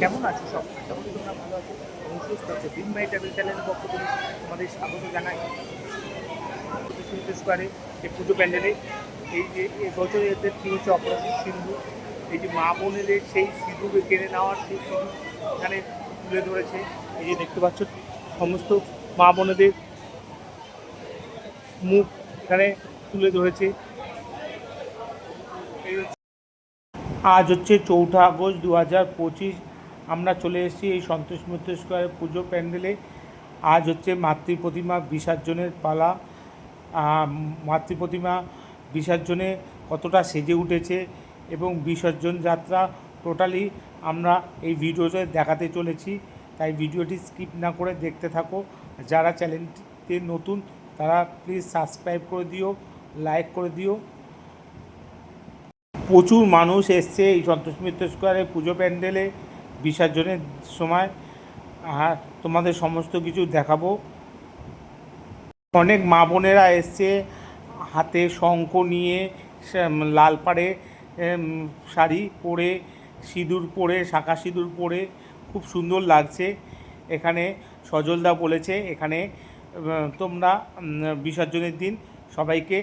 কেমন আছো সব? আশা তোমরা ভালো আছো? এবং সুস্থ আছো? দিন বাই ট্রাভেল চ্যানেলের পক্ষ থেকে তোমাদের স্বাগত জানাই। স্কোয়ারে এই পুজো প্যান্ডেলে, এই যে এবছর এদের কী হচ্ছে অপারেশন সিন্ধু, এই যে মা বোনেদের সেই সিঁদুর কেড়ে নেওয়ার সেই সিঁদুর এখানে তুলে ধরেছে। এই যে দেখতে পাচ্ছ, সমস্ত মা বোনেদের মুখ এখানে তুলে ধরেছে। আজ হচ্ছে চৌঠা আগস্ট দু হাজার পঁচিশ। আমরা চলে এসেছি এই সন্তোষ মিত্র স্কোয়ারের পুজো প্যান্ডেলে। আজ হচ্ছে মাতৃ প্রতিমা বিসর্জনের পালা। মাতৃ প্রতিমা বিসর্জনে কতটা সেজে উঠেছে এবং বিসর্জন যাত্রা টোটালি আমরা এই ভিডিওতে দেখাতে চলেছি। তাই ভিডিওটি স্কিপ না করে দেখতে থাকো। যারা চ্যানেলটিতে নতুন, তারা প্লিজ সাবস্ক্রাইব করে দিও, লাইক করে দিও। প্রচুর মানুষ এসছে এই সন্তোষ মিত্র স্কোয়ারে পুজো প্যান্ডেলে। বিসর্জনের সময় আর তোমাদের সমস্ত কিছু দেখাবো। অনেক মা বোনেরা এসছে, হাতে শঙ্খ নিয়ে লাল পাড়ে শাড়ি পরে, সিঁদুর পরে, শাঁখা সিঁদুর পরে, খুব সুন্দর লাগছে। এখানে সজলদা বলেছে, এখানে তোমরা বিসর্জনের দিন সবাইকে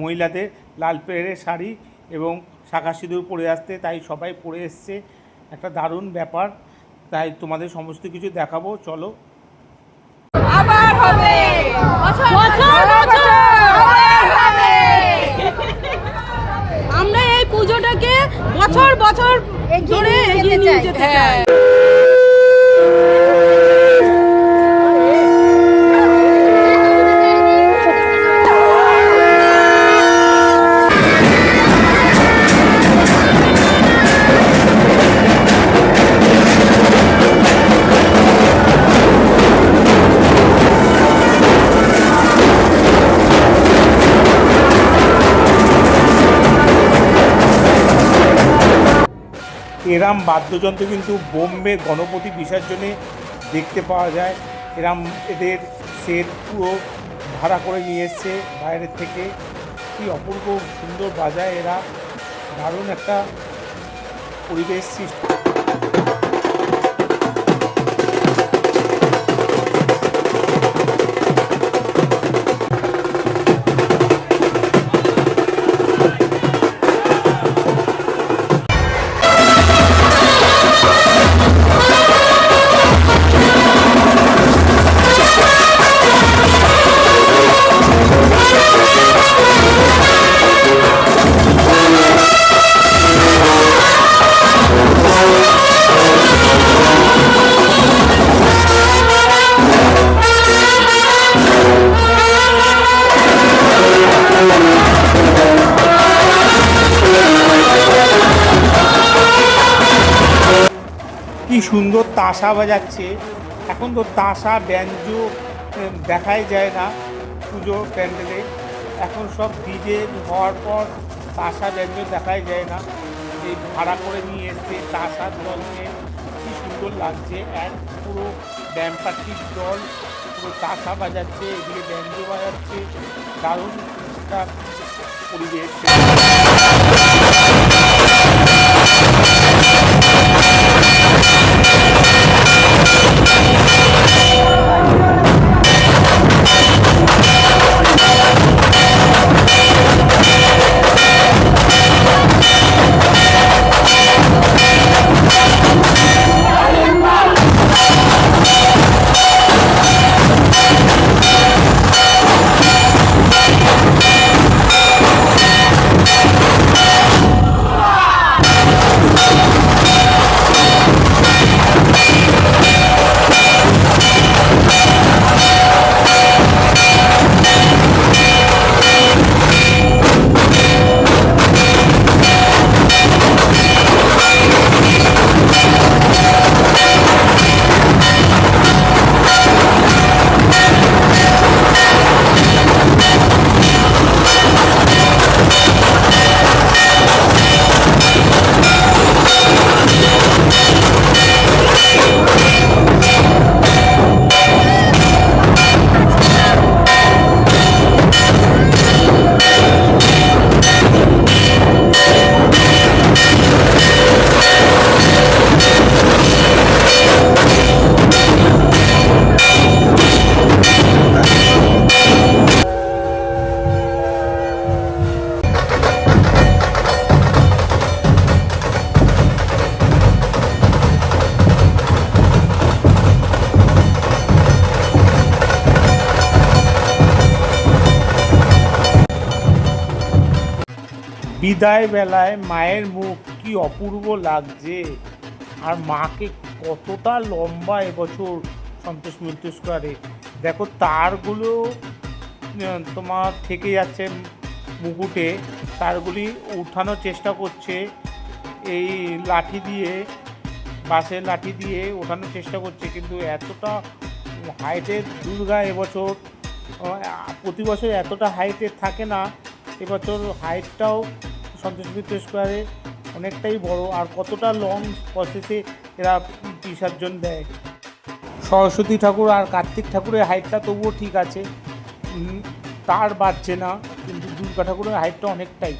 মহিলাদের লাল পেড়ে শাড়ি এবং শাঁখা সিঁদুর পরে আসতে, তাই সবাই পরে এসছে। একটা দারুণ ব্যাপার। তাই তোমাদের সমস্ত কিছু দেখাবো চলো। আবার হবে। বছর বছর আমরা এই পুজোটাকে বছর বছর ধরে এগিয়ে নিয়ে যেতে চাই। এরাম বাদ্যযন্ত্র কিন্তু বোম্বে গণপতি বিসর্জনে দেখতে পাওয়া যায়। এরাম এদের সেট পুরো ভাড়া করে নিয়ে এসছে বাইরের থেকে। কি অপূর্ব সুন্দর বাজায় এরা। দারুণ একটা পরিবেশ সৃষ্টি। কি সুন্দর তাসা বাজাচ্ছে। এখন তো তাসা, ব্যঞ্জ দেখাই যায় না পুজো প্যান্ডেলে। এখন সব ডিজে হওয়ার পর তাসা, ব্যঞ্জ দেখাই যায় না। এই ভাড়া করে নিয়ে এসছে তাসা জল নিয়ে। কী সুন্দর লাগছে। এক পুরো ড্যাম্পারটির জল পুরো তাসা বাজাচ্ছে, এদিকে ব্যঞ্জ বাজাচ্ছে। দারুণ একটা পরিবেশ। বিদায় বেলায় মায়ের মুখ কি অপূর্ব লাগছে? আর মাকে কতটা লম্বা এবছর সন্তোষ স্কোয়ারে? দেখো, তারগুলো তোমার থেকে যাচ্ছে মুকুটে। তারগুলি উঠানোর চেষ্টা করছে। এই লাঠি দিয়ে, বাঁশের লাঠি দিয়ে ওঠানোর চেষ্টা করছে। কিন্তু এতটা হাইটের দুর্গা এবছর প্রতি বছর এতটা হাইটের থাকে না। এবছর হাইটটাও সন্তোষ মিত্র স্কোয়ারে অনেকটাই বড় আর কতটা লং প্রসেসে এরা বিসর্জন দেয়। সরস্বতী ঠাকুর আর কার্তিক ঠাকুরের হাইটটা তবুও ঠিক আছে। তার বাড়ছে না, কিন্তু দুর্গা ঠাকুরের হাইটটা অনেকটাই।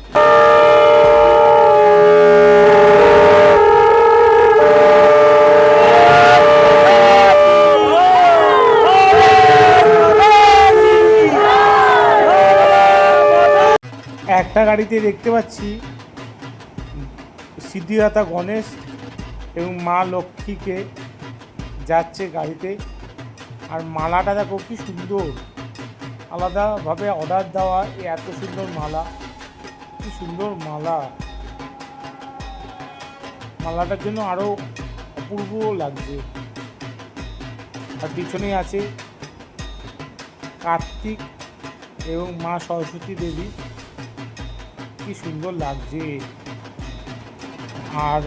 একটা গাড়িতে দেখতে পাচ্ছি সিদ্ধিদাতা গণেশ এবং মা লক্ষ্মীকে যাচ্ছে গাড়িতে। আর মালাটা দেখো কি সুন্দর। আলাদাভাবে অর্ডার দেওয়া এত সুন্দর মালা। কি সুন্দর মালা। মালাটার জন্য আরও অপূর্ব লাগছে আর পিছনে আছে কার্তিক এবং মা সরস্বতী দেবী। কি সুন্দর লাগছে। আর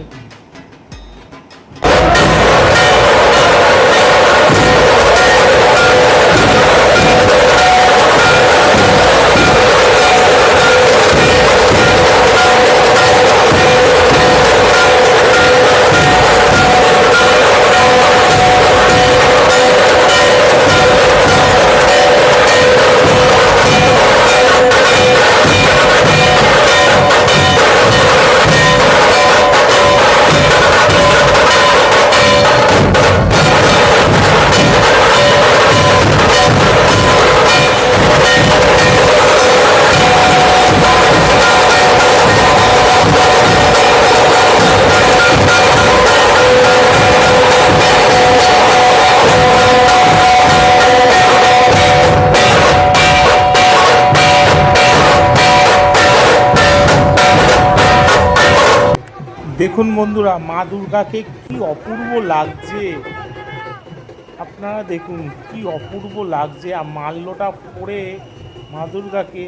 দেখুন বন্ধুরা মা দুর্গাকে কি অপূর্ব লাগছে। আপনারা দেখুন কি অপূর্ব লাগছে আর মাল্যটা পরে মা দুর্গাকে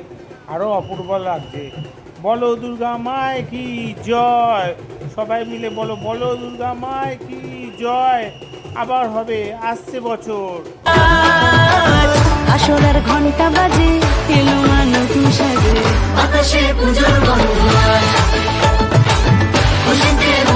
আরও অপূর্ব লাগছে। বলো দুর্গা মায় কি জয়? সবাই মিলে বলো বলো দুর্গা মায় কি জয়? আবার হবে আসছে বছর। আসলার ঘণ্টা বাজে আকাশে পুজোর Hoje inteiro